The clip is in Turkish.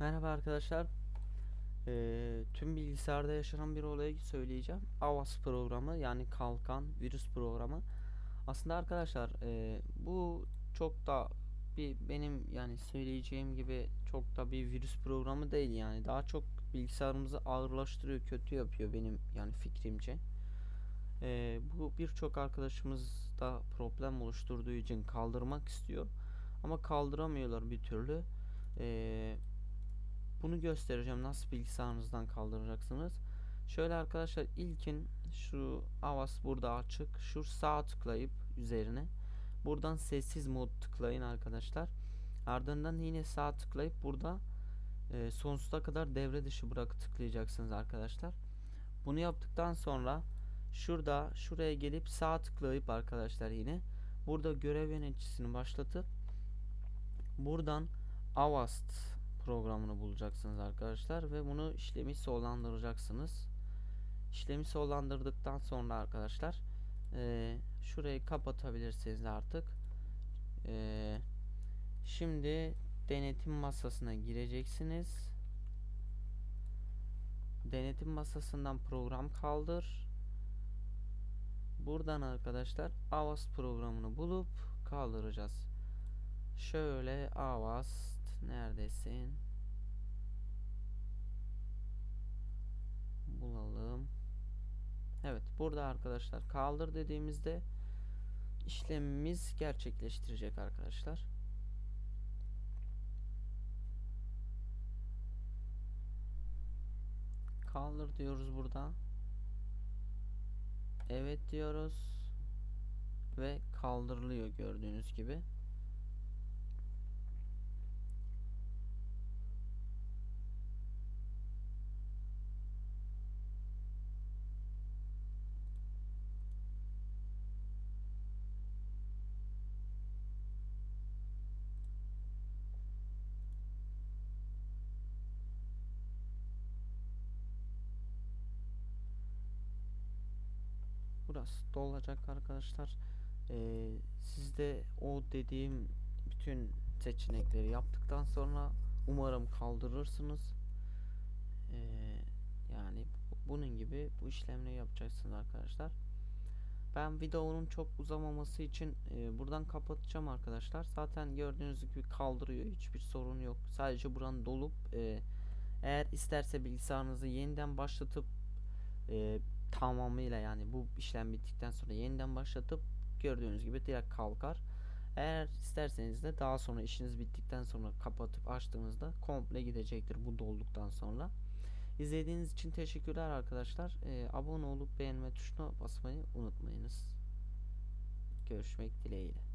Merhaba arkadaşlar. Ee, tüm bilgisayarda yaşanan bir olayı söyleyeceğim. Avast programı yani kalkan virüs programı. Aslında arkadaşlar e, bu çok da bir benim yani söyleyeceğim gibi çok da bir virüs programı değil yani daha çok bilgisayarımızı ağırlaştırıyor, kötü yapıyor benim yani fikrimce. Ee, bu birçok arkadaşımız da problem oluşturduğu için kaldırmak istiyor ama kaldıramıyorlar bir türlü. Ee, bunu göstereceğim nasıl bilgisayarınızdan kaldıracaksınız. Şöyle arkadaşlar ilkin şu Avast burada açık. Şu sağ tıklayıp üzerine buradan sessiz mod tıklayın arkadaşlar. Ardından yine sağ tıklayıp burada e, sonsuza kadar devre dışı bırakı tıklayacaksınız arkadaşlar. Bunu yaptıktan sonra şurada şuraya gelip sağ tıklayıp arkadaşlar yine burada görev yöneticisini başlatıp buradan Avast programını bulacaksınız arkadaşlar ve bunu işlemi sonlandıracaksınız. İşlemi sonlandırdıktan sonra arkadaşlar e, şurayı kapatabilirsiniz artık. E, şimdi denetim masasına gireceksiniz. Denetim masasından program kaldır. Buradan arkadaşlar Avast programını bulup kaldıracağız. Şöyle Avast neredesin? Bulalım. Evet burada arkadaşlar kaldır dediğimizde işlemimiz gerçekleştirecek arkadaşlar. Kaldır diyoruz burada. Evet diyoruz. Ve kaldırılıyor gördüğünüz gibi. Burası dolacak arkadaşlar. Ee, siz de o dediğim bütün seçenekleri yaptıktan sonra umarım kaldırırsınız. Ee, yani bunun gibi bu işlemleri yapacaksınız arkadaşlar. Ben videonun çok uzamaması için e, buradan kapatacağım arkadaşlar. Zaten gördüğünüz gibi kaldırıyor. Hiçbir sorun yok. Sadece buranın dolup e, eğer isterse bilgisayarınızı yeniden başlatıp e, tamamıyla yani bu işlem bittikten sonra yeniden başlatıp gördüğünüz gibi direkt kalkar. Eğer isterseniz de daha sonra işiniz bittikten sonra kapatıp açtığınızda komple gidecektir bu dolduktan sonra. İzlediğiniz için teşekkürler arkadaşlar. Ee, abone olup beğenme tuşuna basmayı unutmayınız. Görüşmek dileğiyle.